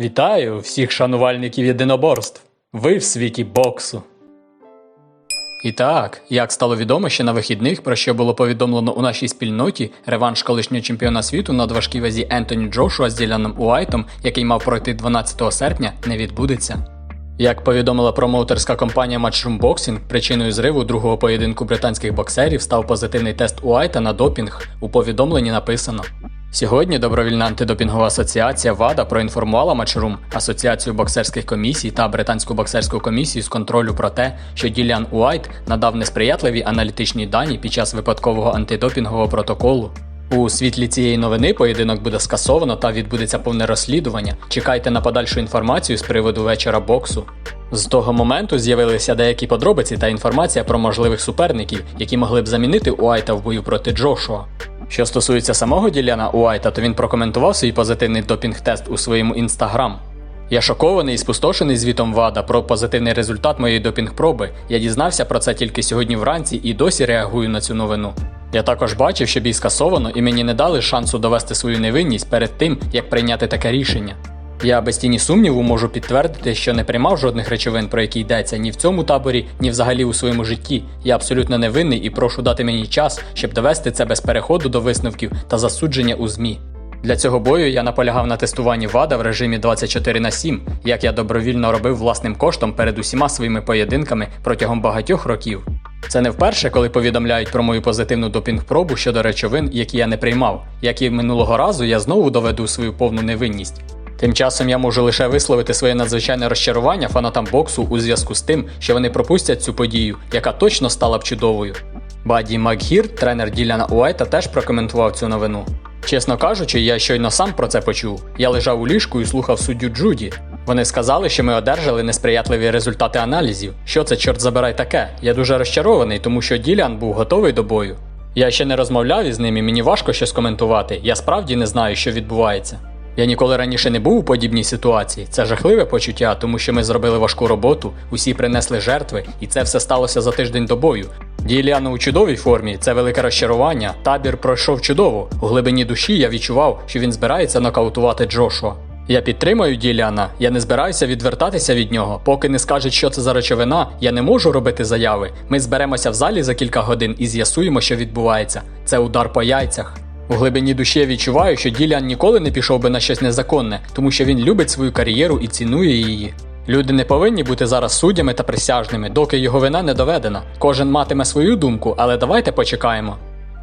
Вітаю всіх шанувальників єдиноборств. Ви в світі боксу. І так, як стало відомо ще на вихідних, про що було повідомлено у нашій спільноті, реванш колишнього чемпіона світу на важкій вазі Ентоні Джошуа з Діляном Уайтом, який мав пройти 12 серпня, не відбудеться. Як повідомила промоутерська компанія Matchroom Boxing, причиною зриву другого поєдинку британських боксерів став позитивний тест Уайта на допінг. У повідомленні написано. Сьогодні добровільна антидопінгова асоціація ВАДА проінформувала Matchroom, асоціацію боксерських комісій та британську боксерську комісію з контролю про те, що Діліан Уайт надав несприятливі аналітичні дані під час випадкового антидопінгового протоколу. У світлі цієї новини поєдинок буде скасовано та відбудеться повне розслідування. Чекайте на подальшу інформацію з приводу вечора боксу. З того моменту з'явилися деякі подробиці та інформація про можливих суперників, які могли б замінити Уайта в бою проти Джошуа. Що стосується самого Діляна Уайта, то він прокоментував свій позитивний допінг-тест у своєму інстаграм. Я шокований і спустошений звітом ВАДА про позитивний результат моєї допінг-проби. Я дізнався про це тільки сьогодні вранці і досі реагую на цю новину. Я також бачив, що бій скасовано, і мені не дали шансу довести свою невинність перед тим, як прийняти таке рішення. Я без тіні сумніву можу підтвердити, що не приймав жодних речовин, про які йдеться ні в цьому таборі, ні взагалі у своєму житті. Я абсолютно невинний і прошу дати мені час, щоб довести це без переходу до висновків та засудження у ЗМІ. Для цього бою я наполягав на тестуванні ВАДА в режимі 24 на 7, як я добровільно робив власним коштом перед усіма своїми поєдинками протягом багатьох років. Це не вперше, коли повідомляють про мою позитивну допінг-пробу щодо речовин, які я не приймав. Як і минулого разу, я знову доведу свою повну невинність. Тим часом я можу лише висловити своє надзвичайне розчарування фанатам боксу у зв'язку з тим, що вони пропустять цю подію, яка точно стала б чудовою. Баді Макгір, тренер Діляна Уайта, теж прокоментував цю новину. Чесно кажучи, я щойно сам про це почув. Я лежав у ліжку і слухав суддю Джуді. Вони сказали, що ми одержали несприятливі результати аналізів. Що це, чорт забирай таке? Я дуже розчарований, тому що Ділян був готовий до бою. Я ще не розмовляв із ним і мені важко щось коментувати. Я справді не знаю, що відбувається. Я ніколи раніше не був у подібній ситуації. Це жахливе почуття, тому що ми зробили важку роботу, усі принесли жертви, і це все сталося за тиждень до бою. Діляно у чудовій формі, це велике розчарування. Табір пройшов чудово. У глибині душі я відчував, що він збирається нокаутувати Джошуа. Я підтримую Діляна, я не збираюся відвертатися від нього. Поки не скажуть, що це за речовина, я не можу робити заяви. Ми зберемося в залі за кілька годин і з'ясуємо, що відбувається. Це удар по яйцях. У глибині душі я відчуваю, що Ділян ніколи не пішов би на щось незаконне, тому що він любить свою кар'єру і цінує її. Люди не повинні бути зараз суддями та присяжними, доки його вина не доведена. Кожен матиме свою думку, але давайте почекаємо.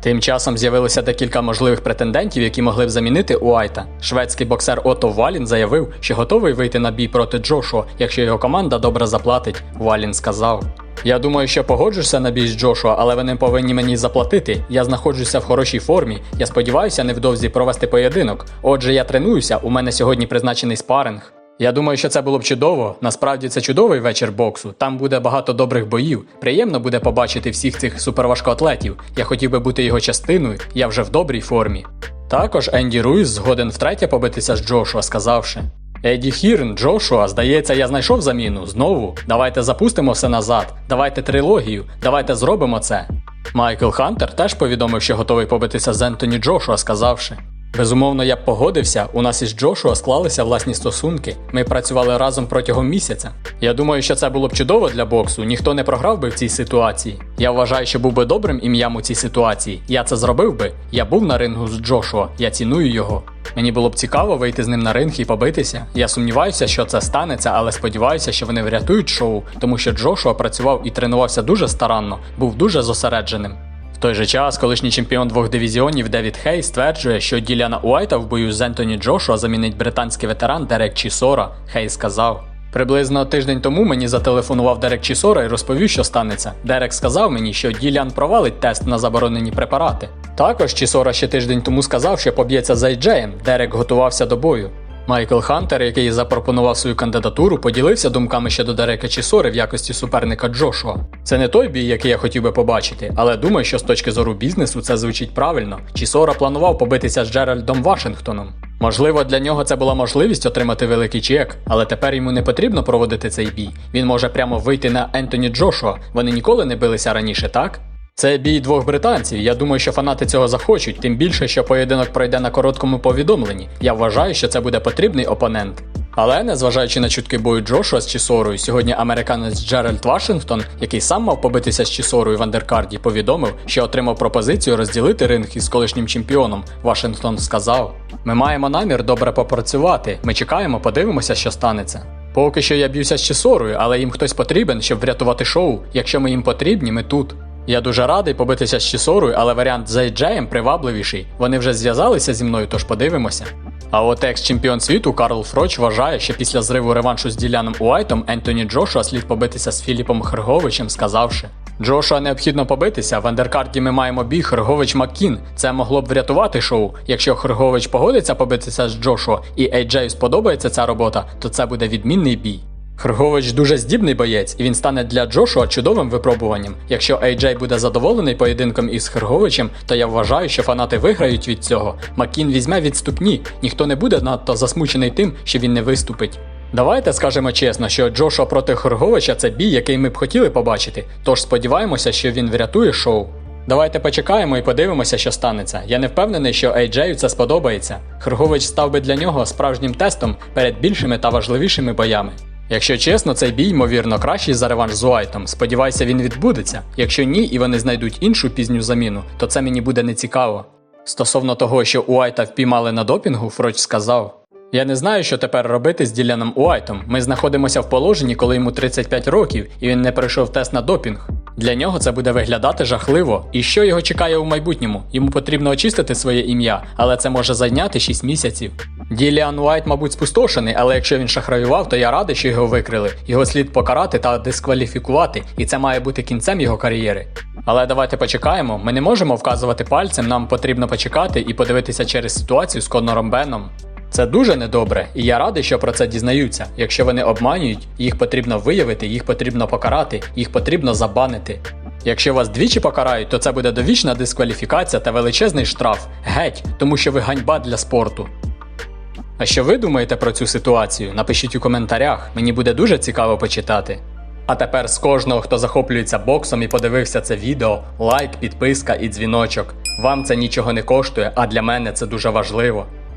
Тим часом з'явилося декілька можливих претендентів, які могли б замінити Уайта. Шведський боксер Ото Валін заявив, що готовий вийти на бій проти Джошуа, якщо його команда добре заплатить. Валін сказав. Я думаю, що погоджуся на бій з Джошуа, але вони повинні мені заплатити. Я знаходжуся в хорошій формі. Я сподіваюся невдовзі провести поєдинок. Отже, я тренуюся. У мене сьогодні призначений спаринг. Я думаю, що це було б чудово. Насправді це чудовий вечір боксу. Там буде багато добрих боїв. Приємно буде побачити всіх цих суперважкоатлетів. Я хотів би бути його частиною. Я вже в добрій формі. Також Енді Руїс згоден втретє побитися з Джошуа, сказавши. Еді Хірн, Джошуа, здається, я знайшов заміну. Знову. Давайте запустимо все назад. Давайте трилогію. Давайте зробимо це. Майкл Хантер теж повідомив, що готовий побитися з Ентоні Джошуа, сказавши. Безумовно, я б погодився. У нас із Джошуа склалися власні стосунки. Ми працювали разом протягом місяця. Я думаю, що це було б чудово для боксу. Ніхто не програв би в цій ситуації. Я вважаю, що був би добрим ім'ям у цій ситуації. Я це зробив би. Я був на рингу з Джошуа. Я ціную його. Мені було б цікаво вийти з ним на ринг і побитися. Я сумніваюся, що це станеться, але сподіваюся, що вони врятують шоу, тому що Джошуа працював і тренувався дуже старанно, був дуже зосередженим. В той же час колишній чемпіон двох дивізіонів Девід Хей стверджує, що Діляна Уайта в бою з Ентоні Джошуа замінить британський ветеран Дерек Чісора. Хей сказав. Приблизно тиждень тому мені зателефонував Дерек Чісора і розповів, що станеться. Дерек сказав мені, що Ділян провалить тест на заборонені препарати. Також Чісора ще тиждень тому сказав, що поб'ється з Айджеєм. Дерек готувався до бою. Майкл Хантер, який запропонував свою кандидатуру, поділився думками щодо Дерека Чісори в якості суперника Джошуа. Це не той бій, який я хотів би побачити, але думаю, що з точки зору бізнесу це звучить правильно. Чісора планував побитися з Джеральдом Вашингтоном. Можливо, для нього це була можливість отримати великий чек, але тепер йому не потрібно проводити цей бій. Він може прямо вийти на Ентоні Джошуа. Вони ніколи не билися раніше, так? Це бій двох британців. Я думаю, що фанати цього захочуть, тим більше, що поєдинок пройде на короткому повідомленні. Я вважаю, що це буде потрібний опонент. Але незважаючи на чутки бою Джошуа з Чісорою, сьогодні американець Джеральд Вашингтон, який сам мав побитися з Чісорою в андеркарді, повідомив, що отримав пропозицію розділити ринг із колишнім чемпіоном. Вашингтон сказав: Ми маємо намір добре попрацювати. Ми чекаємо, подивимося, що станеться. Поки що я б'юся з Чісорою, але їм хтось потрібен, щоб врятувати шоу. Якщо ми їм потрібні, ми тут. Я дуже радий побитися з Чісорою, але варіант з AJ привабливіший. Вони вже зв'язалися зі мною, тож подивимося. А от екс-чемпіон світу Карл Фроч вважає, що після зриву реваншу з Діляном Уайтом Ентоні Джошуа слід побитися з Філіпом Херговичем, сказавши. Джошуа необхідно побитися. В андеркарді ми маємо бій Хергович Маккін. Це могло б врятувати шоу. Якщо Хергович погодиться побитися з Джошуа і AJ сподобається ця робота, то це буде відмінний бій. Хергович дуже здібний боєць, і він стане для Джошуа чудовим випробуванням. Якщо AJ буде задоволений поєдинком із Херговичем, то я вважаю, що фанати виграють від цього. Маккін візьме відступні, ніхто не буде надто засмучений тим, що він не виступить. Давайте скажемо чесно, що Джошуа проти Херговича це бій, який ми б хотіли побачити. Тож сподіваємося, що він врятує шоу. Давайте почекаємо і подивимося, що станеться. Я не впевнений, що AJ це сподобається. Хергович став би для нього справжнім тестом перед більшими та важливішими боями. Якщо чесно, цей бій, ймовірно, кращий за реванш з Уайтом. Сподіваюся, він відбудеться. Якщо ні, і вони знайдуть іншу пізню заміну, то це мені буде нецікаво. Стосовно того, що Уайта впіймали на допінгу, Фроч сказав: Я не знаю, що тепер робити з Діляном Уайтом. Ми знаходимося в положенні, коли йому 35 років, і він не пройшов тест на допінг. Для нього це буде виглядати жахливо. І що його чекає у майбутньому? Йому потрібно очистити своє ім'я, але це може зайняти 6 місяців. Діліан Уайт, мабуть, спустошений, але якщо він шахраював, то я радий, що його викрили. Його слід покарати та дискваліфікувати, і це має бути кінцем його кар'єри. Але давайте почекаємо. Ми не можемо вказувати пальцем, нам потрібно почекати і подивитися через ситуацію з Конором Беном. Це дуже недобре, і я радий, що про це дізнаються. Якщо вони обманюють, їх потрібно виявити, їх потрібно покарати, їх потрібно забанити. Якщо вас двічі покарають, то це буде довічна дискваліфікація та величезний штраф. Геть, тому що ви ганьба для спорту. А що ви думаєте про цю ситуацію? Напишіть у коментарях, мені буде дуже цікаво почитати. А тепер з кожного, хто захоплюється боксом і подивився це відео, лайк, підписка і дзвіночок. Вам це нічого не коштує, а для мене це дуже важливо.